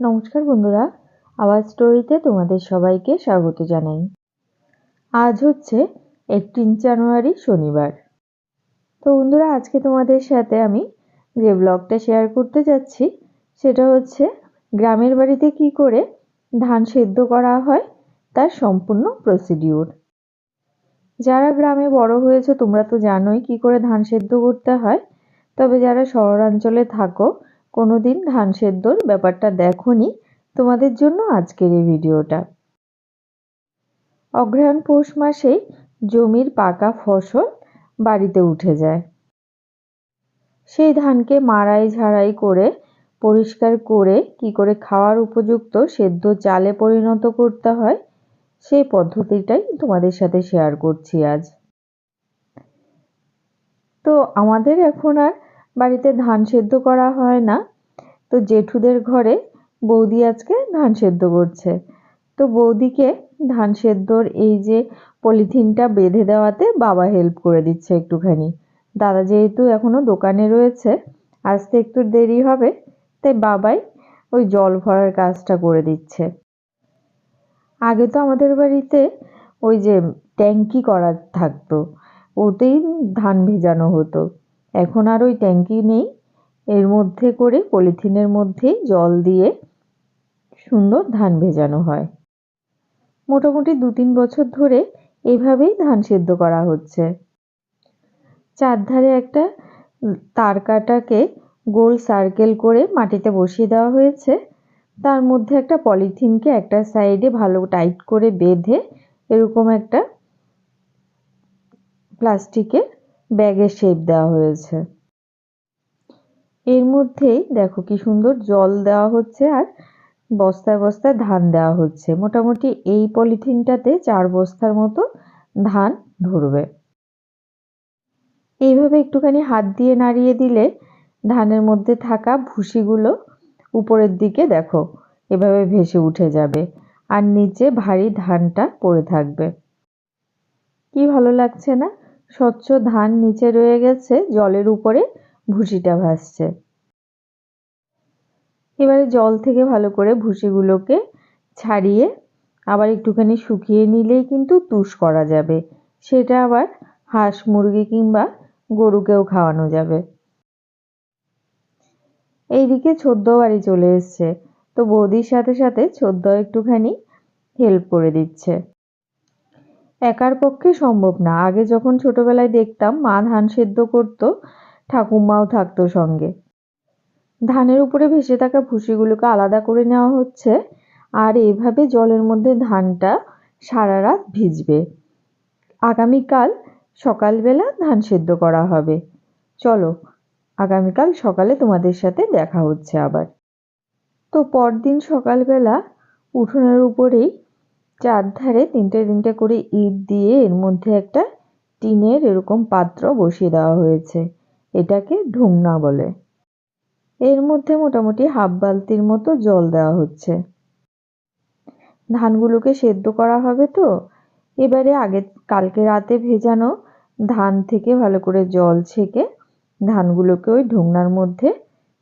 নমস্কার বন্ধুরা, আওয়াজ স্টোরিতে তোমাদের সবাইকে স্বাগত জানাই। আজ হচ্ছে এইটিন জানুয়ারি, শনিবার। তো বন্ধুরা, আজকে তোমাদের সাথে আমি যে ব্লগটা শেয়ার করতে যাচ্ছি, সেটা হচ্ছে গ্রামের বাড়িতে কি করে ধান সেদ্ধ করা হয়, তার সম্পূর্ণ প্রসিডিউর। যারা গ্রামে বড় হয়েছে, তোমরা তো জানোই কি করে ধান সেদ্ধ করতে হয়, তবে যারা শহরাঞ্চলে থাকো কোনো দিন ধান সেদ্ধর ব্যাপারটা দেখনি। তোমাদের জন্য আজকের এই ভিডিওটা। অগ্রহায়ণ পৌষ মাসেই জমির পাকা ফসল বাড়িতে উঠে যায়। সেই ধানকে মাড়াই ঝাড়াই করে, পরিষ্কার করে, কি করে খাওয়ার উপযুক্ত সেদ্ধ চালে পরিণত করতে হয়, সেই পদ্ধতিটাই তোমাদের সাথে শেয়ার করছি আজ। তো আমাদের এখন আর বাড়িতে ধান সেদ্ধ করা হয় না। তো জেঠুদের ঘরে বৌদি আজকে ধান সেদ্ধ করছে। তো বৌদিকে ধান সেদ্ধর এই যে পলিথিনটা বেঁধে দেওয়াতে বাবা হেল্প করে দিচ্ছে একটুখানি। দাদা যেহেতু এখনও দোকানে রয়েছে, আসতে একটু দেরি হবে, তাই বাবাই ওই জল ভরার কাজটা করে দিচ্ছে। আগে তো আমাদের বাড়িতে ওই যে ট্যাঙ্কি করা থাকতো, ওতেই ধান ভেজানো হতো। এখন আর ওই ট্যাঙ্কি নেই। এর মধ্যে করে পলিথিনের মধ্যেই জল দিয়ে সুন্দর ধান ভেজানো হয়। মোটামুটি দু তিন বছর ধরে এভাবেই ধান সেদ্ধ করা হচ্ছে। চারধারে একটা তার কাটাকে গোল সার্কেল করে মাটিতে বসিয়ে দেওয়া হয়েছে। তার মধ্যে একটা পলিথিনকে একটা সাইডে ভালো টাইট করে বেঁধে এরকম একটা প্লাস্টিকের ব্যাগের শেপ দেওয়া হয়েছে। এর মধ্যেই দেখো কি সুন্দর জল দেওয়া হচ্ছে আর বস্তায় বস্তায় ধান দেওয়া হচ্ছে। মোটামুটি এই পলিথিনটাতে চার বস্তার মতো ধান ধরবে। এইভাবে একটুখানি হাত দিয়ে নাড়িয়ে দিলে ধানের মধ্যে থাকা ভুসিগুলো উপরের দিকে দেখো এভাবে ভেসে উঠে যাবে আর নিচে ভারী ধানটা পড়ে থাকবে। কি ভালো লাগছে না? স্বচ্ছ ধান নিচে রয়ে গেছে, জলের উপরে ভুসিটা ভাসছে। এবারে জল থেকে ভালো করে ভুসিগুলোকে ছাড়িয়ে আবার একটুখানি শুকিয়ে নিলেই কিন্তু তুষ করা যাবে। সেটা আবার হাঁস মুরগি কিংবা গরুকেও খাওয়ানো যাবে। এইদিকে ছোদ্দ বাড়ি চলে এসছে। তো বৌদির সাথে সাথে ছোদ্দ একটুখানি হেল্প করে দিচ্ছে। একার পক্ষে সম্ভব না। আগে যখন ছোটবেলায় দেখতাম, মা ধান সেদ্ধ করতো, ঠাকুমাও থাকতো সঙ্গে। ধানের উপরে ভেসে থাকা ভুসিগুলোকে আলাদা করে নেওয়া হচ্ছে, আর এভাবে জলের মধ্যে ধানটা সারা রাত ভিজবে। আগামীকাল সকালবেলা ধান সেদ্ধ করা হবে। চলো, আগামীকাল সকালে তোমাদের সাথে দেখা হচ্ছে আবার। তো পরদিন সকালবেলা উঠোনের উপরেই চারধারে তিনটে তিনটে করে ইট দিয়ে এর মধ্যে একটা টিনের এরকম পাত্র বসিয়ে দেওয়া হয়েছে। এটাকে ঢুংনা বলে। এর মধ্যে মোটামুটি হাফ বালতির মতো জল দেওয়া হচ্ছে। ধানগুলোকে সেদ্ধ করা হবে তো। এবারে আগে কালকে রাতে ভেজানো ধান থেকে ভালো করে জল ছেঁকে ধানগুলোকে ওই ঢুংনার মধ্যে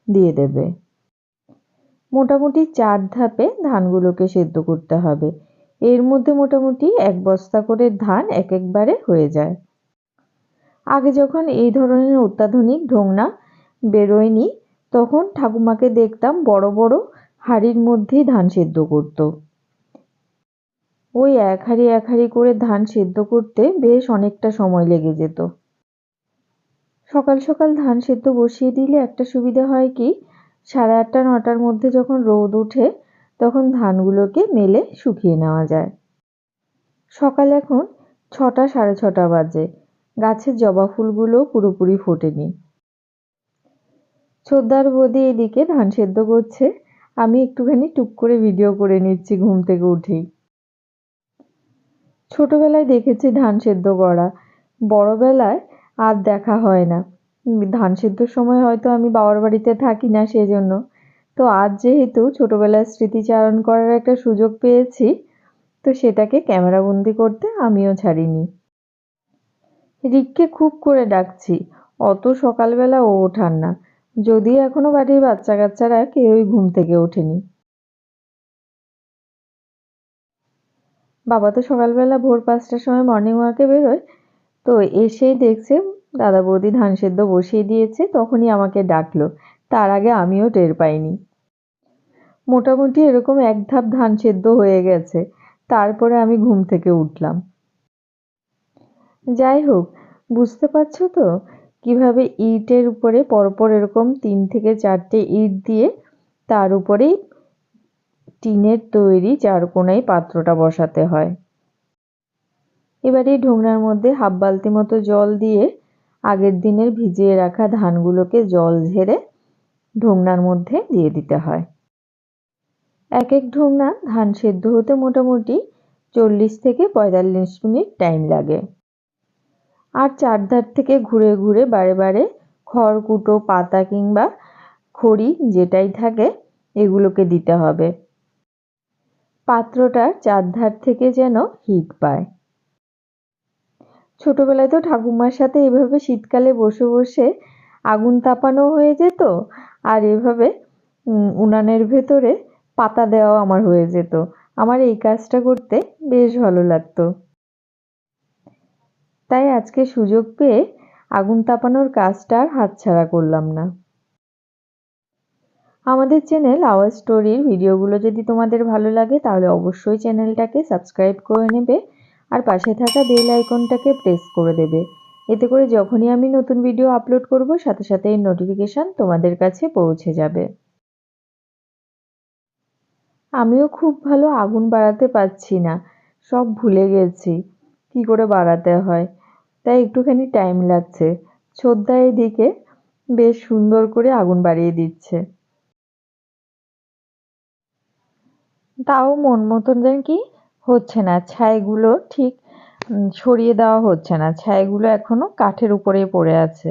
দিয়ে দেবে। মোটামুটি চার ধাপে ধানগুলোকে সেদ্ধ করতে হবে। এর মধ্যে মোটামুটি এক বস্তা করে ধান এক একবারে হয়ে যায়। আগে যখন এই ধরনের অত্যাধুনিক ঢোংনা বেরোয়নি, তখন ঠাকুমাকে দেখতাম বড় বড় হাঁড়ির মধ্যেই ধান সেদ্ধ করত। ওই এক হাঁড়ি এক হাড়ি করে ধান সেদ্ধ করতে বেশ অনেকটা সময় লেগে যেত। সকাল সকাল ধান সেদ্ধ বসিয়ে দিলে একটা সুবিধা হয় কি, সাড়ে আটটা নটার মধ্যে যখন রোদ ওঠে তখন ধানগুলোকে মেলে শুকিয়ে নেওয়া যায়। সকাল এখন ছটা, সাড়ে ছটা বাজে। গাছের জবা ফুলগুলো পুরোপুরি ফোটেনি। ছোদ্দার বৌদি এদিকে ধান সেদ্ধ করছে। আমি একটুখানি টুক করে ভিডিও করে নিচ্ছি ঘুম থেকে উঠেই। ছোটবেলায় দেখেছি ধান সেদ্ধ করা। বড়বেলায় আর দেখা হয় না। ধান সেদ্ধর সময় হয়তো আমি বাবার বাড়িতে থাকি না সেজন্য। তো আজ যেহেতু ছোটবেলার স্মৃতিচারণ করার একটা সুযোগ পেয়েছি, তো সেটাকে ক্যামেরাবন্দি করতে আমিও ছাড়িনি। রিককে খুব করে ডাকছি, অত সকালবেলা ও ওঠান না। যদি এখনও বাড়ির বাচ্চা কাচ্চারা কেউই ঘুম থেকে ওঠেনি। বাবা তো সকালবেলা ভোর পাঁচটার সময় মর্নিং ওয়াকে বেরোয়, তো এসেই দেখছে দাদা বৌদি ধান সেদ্ধ বসিয়ে দিয়েছে, তখনই আমাকে ডাকলো। তার আগে আমিও টের পাইনি। মোটামুটি এরকম এক ধাপ ধান সেদ্ধ হয়ে গেছে, তারপরে আমি ঘুম থেকে উঠলাম। যাই হোক, বুঝতে পারছ তো? কীভাবে ইটের উপরে পরপর এরকম তিন থেকে চারটে ইট দিয়ে তার উপরেই টিনের তৈরি চারকোনায় পাত্রটা বসাতে হয়। এবার এই ঢোকনার মধ্যে হাফ বালতি মতো জল দিয়ে আগের দিনের ভিজিয়ে রাখা ধানগুলোকে জল ঝেড়ে ঢোকনার মধ্যে দিয়ে দিতে হয়। এক এক ঢোকনা ধান সেদ্ধ হতে মোটামুটি চল্লিশ থেকে পঁয়তাল্লিশ মিনিট টাইম লাগে। আর চারধার থেকে ঘুরে ঘুরে বারে বারে খড়কুটো, পাতা কিংবা খড়ি যেটাই থাকে এগুলোকে দিতে হবে। পাত্রটার চারধার থেকে যেন হিট পায়। ছোটবেলায় তো ঠাকুমার সাথে এভাবে শীতকালে বসে বসে আগুন তাপানো হয়ে যেত আর এভাবে উনানের ভেতরে পাতা দেওয়াও আমার হয়ে যেত। আমার এই কাজটা করতে বেশ ভালো লাগতো। তাই আজকে সুযোগ পেয়ে আগুন তাপানোর কাজটা আর হাতছাড়া করলাম না। আমাদের চ্যানেল আওয়ার স্টোরির ভিডিওগুলো যদি তোমাদের ভালো লাগে, তাহলে অবশ্যই চ্যানেলটাকে সাবস্ক্রাইব করে নেবে আর পাশে থাকা বেল আইকনটাকে প্রেস করে দেবে। এতে করে যখনই আমি নতুন ভিডিও আপলোড করব, সাথে সাথে এই নোটিফিকেশান তোমাদের কাছে পৌঁছে যাবে। আমিও খুব ভালো আগুন বাড়াতে পারছি না, সব ভুলে গেছি, কি করে বাড়াতে হয়? তাই একটুখানি টাইম লাগছে। ছোদ্দা এদিকে বেশ সুন্দর করে আগুন বাড়িয়ে দিচ্ছে। তাও মন মতন যেন কি হচ্ছে না, ছাইগুলো ঠিক সরিয়ে দেওয়া হচ্ছে না। ছাইগুলো এখনও কাঠের উপরেই পড়ে আছে।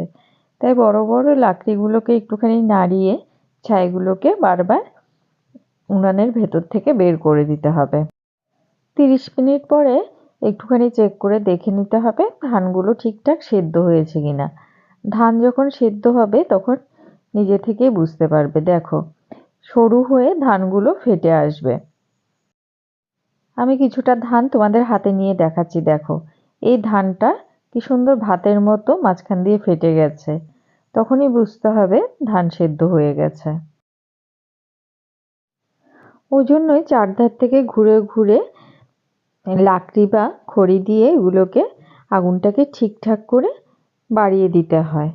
তাই বড় বড় লাকড়িগুলোকে একটুখানি নাড়িয়ে ছাইগুলোকে বারবার উনানের ভেতর থেকে বের করে দিতে হবে। তিরিশ মিনিট পরে একটুখানি চেক করে দেখে নিতে হবে ধানগুলো ঠিকঠাক সেদ্ধ হয়েছে কিনা। ধান যখন সেদ্ধ হবে তখন নিজে থেকেই বুঝতে পারবে, দেখো। সরু হয়ে ধানগুলো ফেটে আসবে। আমি কিছুটা ধান তোমাদের হাতে নিয়ে দেখাচ্ছি, দেখো। এই ধানটা কি সুন্দর ভাতের মতো মাঝখান দিয়ে ফেটে গেছে। তখনই বুঝতে হবে ধান সেদ্ধ হয়ে গেছে। ওই জন্যই চারধার থেকে ঘুরে ঘুরে লাকড়ি বা খড়ি দিয়ে এগুলোকে আগুনটাকে ঠিকঠাক করে বাড়িয়ে দিতে হয়।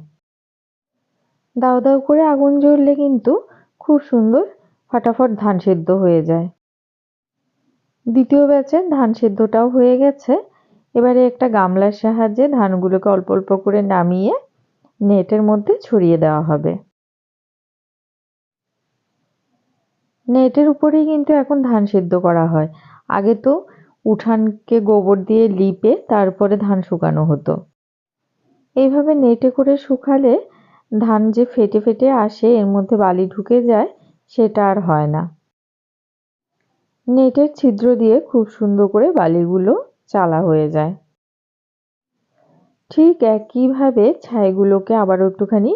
দাও দাও করে আগুন জ্বললে কিন্তু খুব সুন্দর ফটাফট ধান সেদ্ধ হয়ে যায়। দ্বিতীয় ব্যাচে ধান সেদ্ধটাও হয়ে গেছে। এবারে একটা গামলার সাহায্যে ধানগুলোকে অল্প অল্প করে নামিয়ে নেটের মধ্যে ছড়িয়ে দেওয়া হবে। নেটের উপরেই কিন্তু এখন ধান সেদ্ধ করা হয়। আগে তো উঠানকে গোবর দিয়ে লিপে তারপরে ধান শুকানো হতো। এইভাবে নেটে করে শুকালে ধান যে ফেটে ফেটে আসে, এর মধ্যে বালি ঢুকে যায়, সেটা আর হয় না। নেটের ছিদ্র দিয়ে খুব সুন্দর করে বালিগুলো চালা হয়ে যায়। ঠিক একইভাবে ছাইগুলোকে আবারও একটুখানি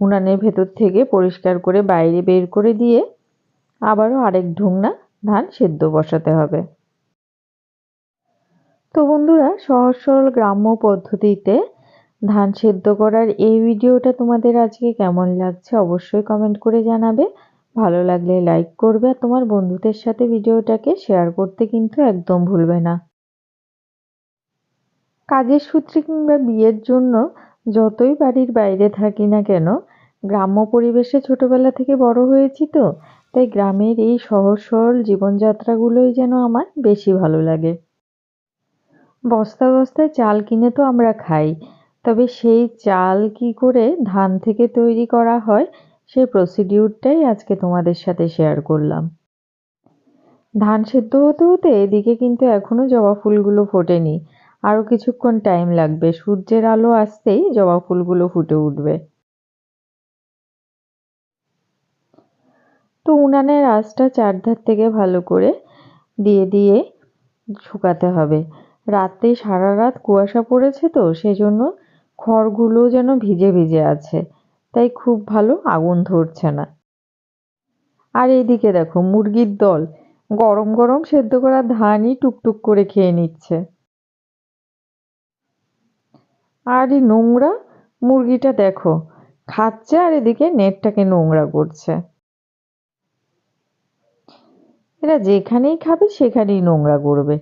উনানের ভেতর থেকে পরিষ্কার করে বাইরে বের করে দিয়ে আবারও আরেক ঢুংনা ধান সেদ্ধ বসাতে হবে। তো বন্ধুরা, সহজ সরল গ্রাম্য পদ্ধতিতে ধান সেদ্ধ করার এই ভিডিওটা তোমাদের আজকে কেমন লাগছে অবশ্যই কমেন্ট করে জানাবে। ভালো লাগলে লাইক করবে আর তোমার বন্ধুদের সাথে ভিডিওটাকে শেয়ার করতে কিন্তু একদম ভুলবে না। কাজের সূত্রে কিংবা বিয়ের জন্য যতই বাড়ির বাইরে থাকি না কেন, গ্রাম্য পরিবেশে ছোটবেলা থেকে বড় হয়েছি তো, তাই গ্রামের এই সহজ সরল জীবনযাত্রাগুলোই যেন আমার বেশি ভালো লাগে। বস্তা বস্তায় চাল কিনে তো আমরা খাই, তবে সেই চাল কি করে ধান থেকে তৈরি করা হয় সেই প্রসিডিউরটাই আজকে তোমাদের সাথে শেয়ার করলাম। ধান সেদ্ধ হতে হতে এদিকে কিন্তু এখনও জবা ফুলগুলো ফোটেনি। আরও কিছুক্ষণ টাইম লাগবে, সূর্যের আলো আসতেই জবা ফুলগুলো ফুটে উঠবে। তো উনানের আঁচটা চারধার থেকে ভালো করে দিয়ে দিয়ে শুকাতে হবে। রাতে সারা রাত কুয়াশা পড়েছে তো, সেজন্য খড়গুলো যেন ভিজে ভিজে আছে। তাই খুব ভালো আগুন ধরছে না। আর এইদিকে দেখো, মুরগির দল গরম গরম সেদ্ধ করা ধানই টুকটুক করে খেয়ে নিচ্ছে। আর এই নোংরা মুরগিটা দেখো, খাচ্ছে আর এদিকে নেটটাকে নোংরা করছে। এরা যেখানেই খাবে সেখানেই নোংরা করবে।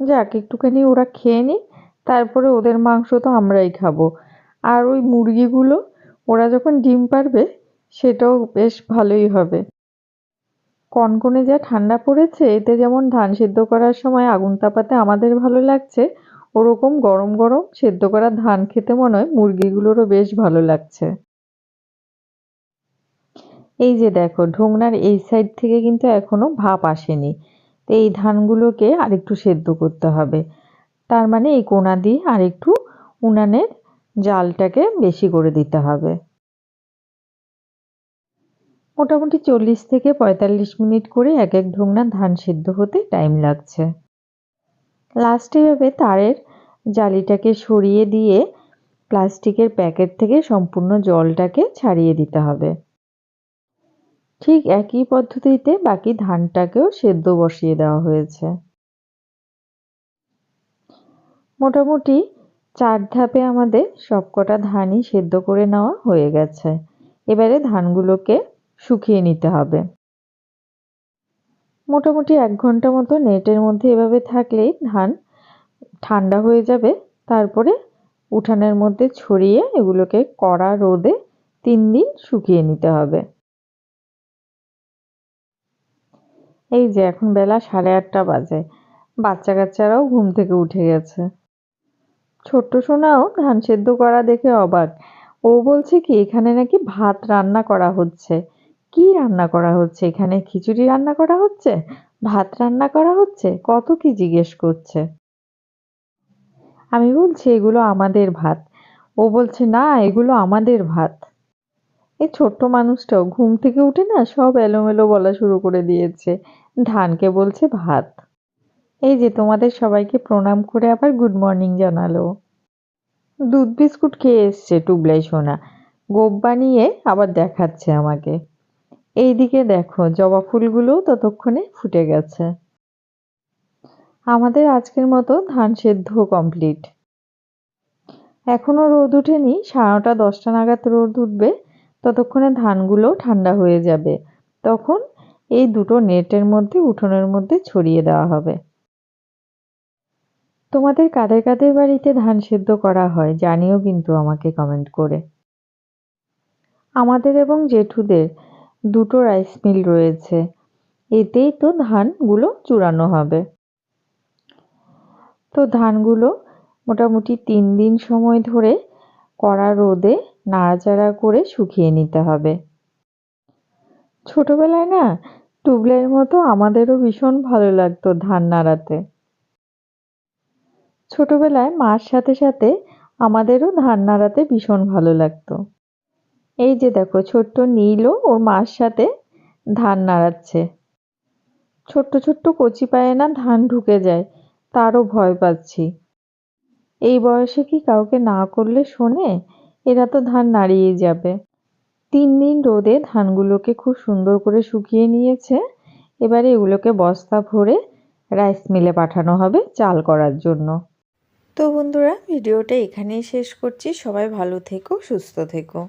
যাক, একটুখানি ওরা খেয়ে নিক, তারপরে ওদের মাংস তো আমরাই খাব। আর ওই মুরগিগুলো, ওরা যখন ডিম পারবে, সেটাও বেশ ভালোই হবে। কনকনে যা ঠান্ডা পড়েছে, এতে যেমন ধান সেদ্ধ করার সময় আগুন তাপাতে আমাদের ভালো লাগছে, ওরকম গরম গরম সেদ্ধ করা ধান খেতে মনে হয় মুরগিগুলোরও বেশ ভালো লাগছে। এই যে দেখো, ঢোকনার এই সাইড থেকে কিন্তু এখনও ভাপ আসেনি। তো এই ধানগুলোকে আরেকটু সেদ্ধ করতে হবে। তার মানে এই কোনা দিয়ে আরেকটু উনানের জালটাকে বেশি করে দিতে হবে। মোটামুটি চল্লিশ থেকে পঁয়তাল্লিশ মিনিট করে এক এক ঢোকনা ধান সেদ্ধ হতে টাইম লাগছে। লাস্টে এভাবে তারের জালিটাকে সরিয়ে দিয়ে প্লাস্টিকের প্যাকেট থেকে সম্পূর্ণ জলটাকে ছাড়িয়ে দিতে হবে। ঠিক একই পদ্ধতিতে বাকি ধানটাকেও সেদ্ধ বসিয়ে দেওয়া হয়েছে। মোটামুটি চার ধাপে আমাদের সবকটা ধানই সেদ্ধ করে নেওয়া হয়ে গেছে। এবারে ধানগুলোকে শুকিয়ে নিতে হবে। মোটামুটি এক ঘণ্টা মতো নেটের মধ্যে এভাবে থাকলেই ধান ঠান্ডা হয়ে যাবে। তারপরে উঠানের মধ্যে ছড়িয়ে এগুলোকে কড়া রোদে তিন দিন শুকিয়ে নিতে হবে। এই যে এখন বেলা সাড়ে আটটা বাজে। বাচ্চা কাচ্চারাও ঘুম থেকে উঠে গেছে। ছোট্ট সোনাও ধান সেদ্ধ করা দেখে অবাক। ও বলছে কি, এখানে নাকি ভাত রান্না করা হচ্ছে। কি রান্না করা হচ্ছে? এখানে খিচুড়ি রান্না করা হচ্ছে? ভাত রান্না করা হচ্ছে? কত কি জিজ্ঞেস করছে? আমি বলছি, এগুলো আমাদের ভাত। ও বলছে, না, এগুলো আমাদের ভাত। এই ছোট্ট মানুষটাও ঘুম থেকে উঠে না সব এলোমেলো বলা শুরু করে দিয়েছে। ধানকে বলছে ভাত। এই যে তোমাদের সবাইকে প্রণাম করে আবার গুড মর্নিং জানালো। দুধ বিস্কুট খেয়ে এসছে টুবলাই সোনা। গোপ বানিয়ে আবার দেখাচ্ছে আমাকে। এইদিকে দেখো, জবা ফুলগুলোও ততক্ষণে ফুটে গেছে। আমাদের আজকের মতো ধান সেদ্ধ কমপ্লিট এখনও রোদ উঠেনি সাড়ে নটা, দশটা নাগাদ রোদ উঠবে, ততক্ষণে ধানগুলো ঠান্ডা হয়ে যাবে। তখন এই দুটো নেটের মধ্যে, উঠোনের মধ্যে ছড়িয়ে দেওয়া হবে। তোমাদের কাদের কাদের বাড়িতে ধান সেদ্ধ করা হয়, জানিও কিন্তু আমাকে কমেন্ট করে। আমাদের এবং জেঠুদের দুটো রাইস মিল রয়েছে, এতেই তো ধানগুলো চূড়ানো হবে। তো ধানগুলো মোটামুটি তিন দিন সময় ধরে কড়া রোদে নাড়াচাড়া করে শুকিয়ে নিতে হবে। ছোটবেলায় না, টুবলের মতো আমাদেরও ভীষণ ভালো লাগতো ধান নাড়াতে। ছোটবেলায় মার সাথে সাথে আমাদেরও ধান নাড়াতে ভীষণ ভালো লাগতো। এই যে দেখো, ছোট্ট নীলও ওর মার সাথে ধান নাড়াচ্ছে। ছোট্ট ছোট্ট কচি পায়ে না ধান ঢুকে যায়, তারও ভয় পাচ্ছি। এই বয়সে কি কাউকে না করলে শোনে? এরা তো ধান নাড়িয়ে যাবে। তিন দিন রোদে ধানগুলোকে খুব সুন্দর করে শুকিয়ে নিয়েছে। এবারে এগুলোকে বস্তা ভরে রাইস মিলে পাঠানো হবে চাল করার জন্য। তো বন্ধুরা ভিডিওটা এখানেই শেষ করছি। সবাই ভালো থেকো সুস্থ থেকো।